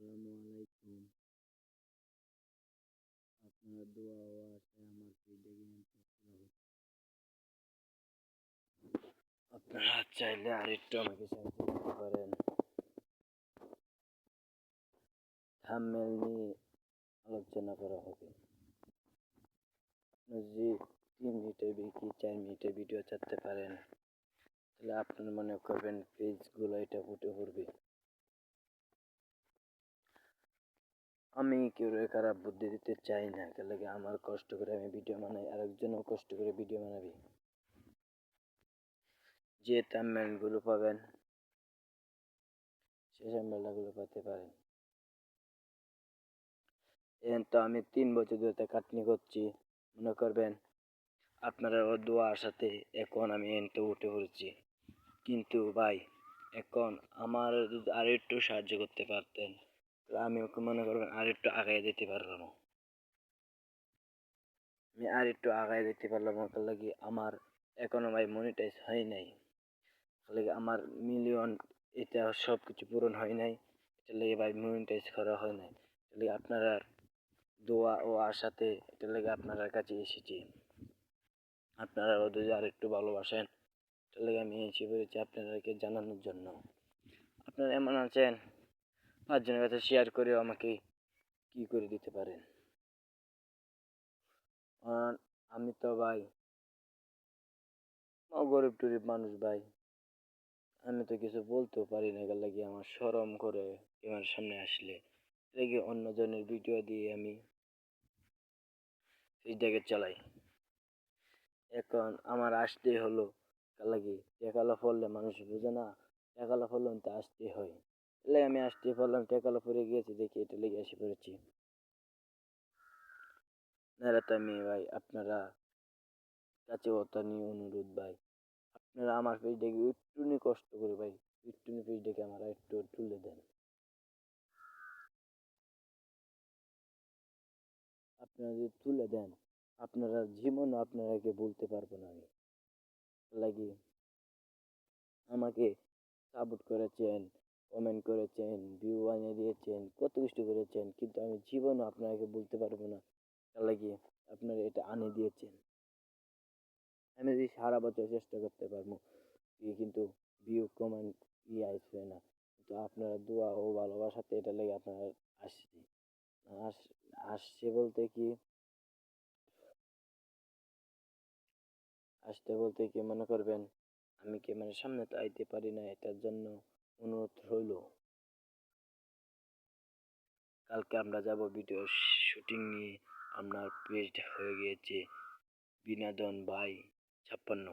আসসালামু আলাইকুম আপনার দোয়া ও আশায় আমার ভিডিও আপনারা চাইলে আরেকটু আমাকে সাহায্য করতে পারেন। থাম্বনেল নিয়ে আলোচনা করা হবে। যদি তিন মিনিটের কি চার মিনিটের ভিডিও চাইতে পারেন। তাহলে আপনার মনে করবেন পেজগুলো এটা ফুটে পড়বে। আমি কেউ খারাপ বুদ্ধি দিতে চাই না লাগে আমার কষ্ট করে আমি ভিডিও বানাই, আরেকজনও কষ্ট করে ভিডিও বানাবি। যে গুলো পাবেন, সে গুলো পেতে পারেন। তো আমি তিন বছর ধরে কাটনি করছি, মনে করবেন? আপনারা ও দোয়ার সাথে এখন আমি এনতে উঠে পড়েছি। কিন্তু ভাই, এখন আমার আর একটু সাহায্য করতে পারতেন। আমি ওকে মনে করবেন আর একটু আগায় দিতে পারলাম। আমি আর একটু আগায় দিতে পারলাম, ওকে লাগি আমার এখনও ভাই মনিটাইজ হয় নাই। লাগে আমার মিলিয়ন এটা সব কিছু পূরণ হয় নাই, এটা লেগে ভাই মনিটাইজ করা হয় নাই। তাহলে আপনারা দোয়া ও আশাতে এটা লেগে আপনার কাছে এসেছি। আপনারা ওদের আর একটু ভালোবাসেন, এটা লেগে আমি এসে পড়েছি আপনাদেরকে জানানোর জন্য। আপনারা এমন আছেন? পাঁচজনের কাছে শেয়ার করেও আমাকে কি করে দিতে পারেন? আমি তো ভাই গরিব টরিব মানুষ ভাই। আমি তো কিছু বলতেও পারি না, এগুলো লাগিয়ে আমার সরম করে আমার সামনে আসলে। লেগে অন্যজনের ভিডিও দিয়ে আমি এইটাকে চালাই। এখন আমার আসতেই হলো লাগি টেকালা ফললে মানুষ বুঝে না টেকালা ফললে তো আসতেই হয়। এলে আমি আসতে পারলাম টেকালা পরে গিয়েছি? দেখি, এটা লেগে এসে পড়েছি। তো আমি, ভাই, আপনারা কাছে ওটা নিয়ে অনুরোধ, ভাই। আপনারা আমার পেজটাকে একটুনি কষ্ট করে, ভাই, একটুনি পেজটাকে আমার একটু তুলে দেন। আপনারা যদি তুলে দেন, আপনারা জীবনও আপনারাকে বলতে পারব না আমি। লাগি আমাকে সাপোর্ট করেছেন? কমেন্ট করেছেন ভিউ বানিয়ে দিয়েছেন, কত কিছু করেছেন, কিন্তু আমি জীবনও আপনাকে বলতে পারব না। লাগি আপনারা এটা আনে দিয়েছেন। আমি যদি সারা বছর চেষ্টা করতে পারব কিন্তু ভিউ কমেন্ট ইয়ে আসবে না। কিন্তু আপনারা দোয়া ও ভালোবাসাতে এটা লেগে আপনারা আসছে। আসছে বলতে কি? আসতে বলতে কি মনে করবেন? আমি কি মানে সামনে তো আইতে পারি না এটার জন্য। অনুরোধ রইল। কালকে আমরা যাব ভিডিও শুটিং নিয়ে। আপনার পেজ হয়ে গিয়েছে। বিনোদন ভাই ছাপ্পান্ন।